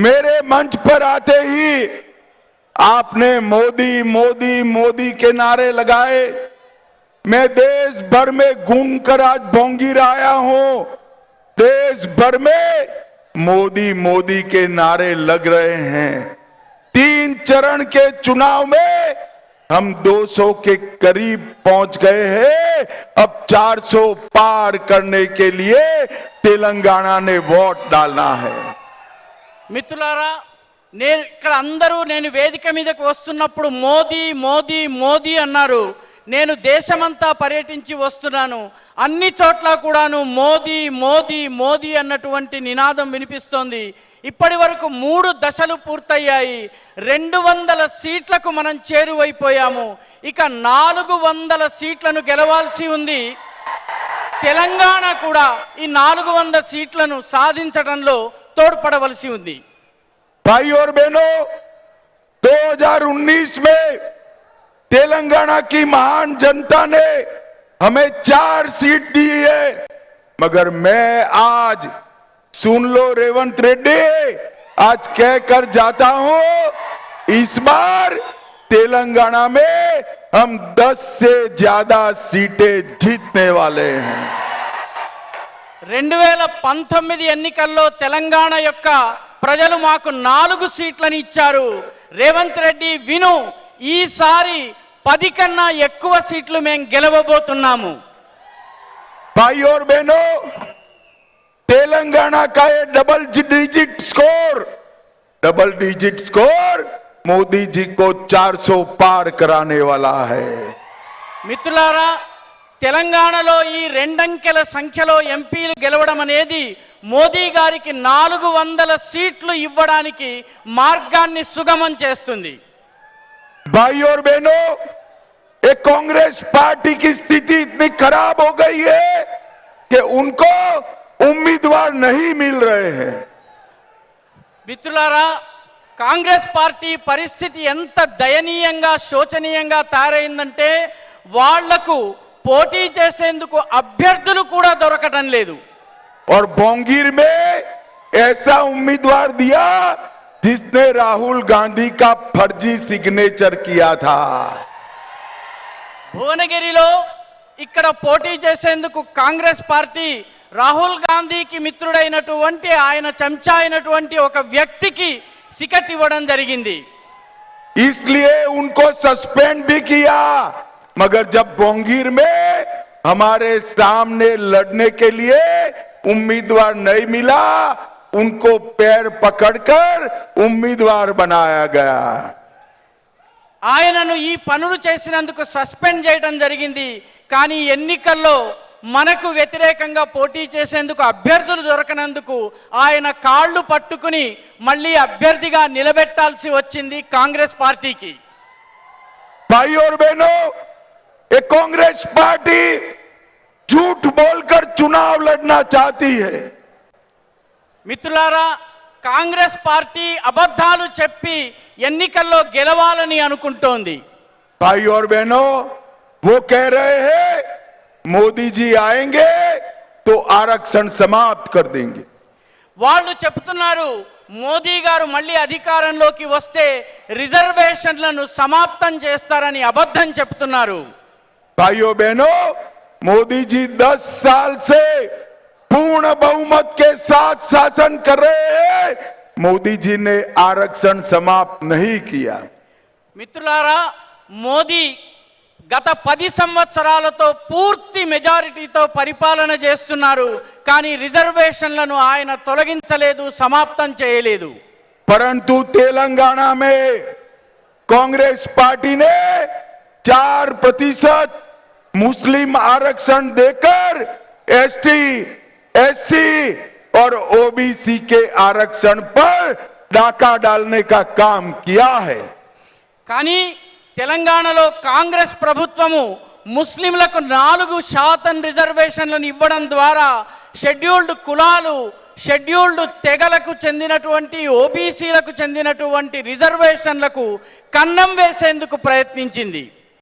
मेरे मंच पर आते ही आपने मोदी मोदी मोदी के नारे लगाए। मैं देश भर में घूम कर आज बोंगीर आया हूँ। देश भर में मोदी मोदी के नारे लग रहे हैं। तीन चरण के चुनाव में हम 200 के करीब पहुँच गए हैं। अब 400 पार करने के लिए तेलंगाना ने वोट डालना है। మిత్రులారా నేను ఇక్కడ అందరూ నేను వేదిక మీదకు వస్తున్నప్పుడు మోదీ మోదీ మోదీ అన్నారు. నేను దేశమంతా పర్యటించి వస్తున్నాను. అన్ని చోట్ల కూడాను మోదీ మోదీ మోదీ అన్నటువంటి నినాదం వినిపిస్తోంది. ఇప్పటి వరకు మూడు దశలు పూర్తయ్యాయి. రెండు వందల సీట్లకు మనం చేరువైపోయాము. ఇక నాలుగు వందల సీట్లను గెలవాల్సి ఉంది. తెలంగాణ కూడా ఈ నాలుగు వందల సీట్లను సాధించడంలో తోడ్పడవలసి ఉంది भाई और बहनों 2019 में तेलंगाना की महान जनता ने हमें चार सीट दी है मगर मैं आज सुन लो रेवंत रेड्डी आज कह कर जाता हूं इस बार तेलंगाना में हम 10 से ज्यादा सीटें जीतने वाले हैं రెండు వేల పంతొమ్మిది ఎన్నికల్లో తెలంగాణ యొక్క ప్రజలు మాకు నాలుగు సీట్లను ఇచ్చారు రేవంత్ రెడ్డి విను ఈసారి పది కన్నా ఎక్కువ సీట్లు మేము గెలవబోతున్నాము भाई और बहनों तेलंगाना का ये double digit score double digit score Modi ji को 400 पार कराने वाला है మిత్రులారా తెలంగాణలో ఈ రెండంకెల సంఖ్యలో ఎంపీలు గెలవడం అనేది మోదీ గారికి నాలుగు వందల సీట్లు ఇవ్వడానికి మార్గాన్ని సుగమం చేస్తుంది भाई और बहनों ये कांग्रेस पार्टी की स्थिति इतनी खराब हो गई है कि उनको उम्मीदवार नहीं मिल रहे हैं మిత్రులారా కాంగ్రెస్ పార్టీ పరిస్థితి ఎంత దయనీయంగా శోచనీయంగా తయారైందంటే వాళ్లకు పోటీ చేసేందుకు అభ్యర్థులు కూడా దొరకటం లేదు और बोंगीर में ऐसा उम्मीदवार दिया जिसने राहुल गांधी का फर्जी सिग्नेचर किया था భువనగిరిలో ఇక్కడ పోటీ చేసేందుకు కాంగ్రెస్ పార్టీ రాహుల్ గాంధీకి మిత్రుడైనటువంటి ఆయన చెంచా అయినటువంటి ఒక వ్యక్తికి సికట్ ఇవ్వడం జరిగింది इसलिए उनको सस्पेंड भी किया मगर जब बोंगीर में हमारे सामने लड़ने के लिए उम्मीदवार नहीं मिला उनको पैर पकड़कर उम्मीदवार बनाया गया ఆయనను ఈ పనులు చేసినందుకు సస్పెండ్ చేయడం జరిగింది కానీ ఎన్నికల్లో మనకు వ్యతిరేకంగా పోటీ చేసేందుకు అభ్యర్థులు దొరకనందుకు ఆయన కాళ్ళు పట్టుకుని మళ్ళీ అభ్యర్థిగా నిలబెట్టాల్సి వచ్చింది కాంగ్రెస్ పార్టీకి भाई और बहनों ये कांग्रेस पार्टी झूठ बोलकर चुनाव लड़ना चाहती है మిత్రులారా కాంగ్రెస్ పార్టీ అబద్ధాలు చెప్పి ఎన్నికల్లో గెలవాలని అనుకుంటోంది भाई और बहनों वो कह रहे हैं मोदी जी आएंगे तो आरक्षण समाप्त कर देंगे వాళ్ళు చెప్తున్నారు మోదీ గారు మళ్ళీ అధికారంలోకి వస్తే రిజర్వేషన్లను సమాప్తం చేస్తారని అబద్ధం చెప్తున్నారు भाइयों बहनों मोदी जी 10 साल से पूर्ण बहुमत के साथ शासन कर रहे हैं मोदी जी ने आरक्षण समाप्त नहीं किया మిత్రులారా మోదీ గత పది సంవత్సరాలతో పూర్తి మెజారిటీతో పరిపాలన చేస్తున్నారు కానీ రిజర్వేషన్లను ఆయన తొలగించలేదు సమాప్తం చేయలేదు परंतु तेलंगाना में कांग्रेस पार्टी ने चार प्रतिशत मुस्लिम आरक्षण देकर एसटी एससी और ओबीसी के आरक्षण पर डाका डालने का काम किया है కానీ తెలంగాణలో కాంగ్రెస్ ప్రభుత్వము ముస్లింలకు నాలుగు శాతం రిజర్వేషన్లను ఇవ్వడం ద్వారా షెడ్యూల్డ్ కులాలు షెడ్యూల్డ్ తెగలకు చెందినటువంటి ఓబీసీలకు చెందినటువంటి రిజర్వేషన్లకు కన్నం వేసేందుకు ప్రయత్నించింది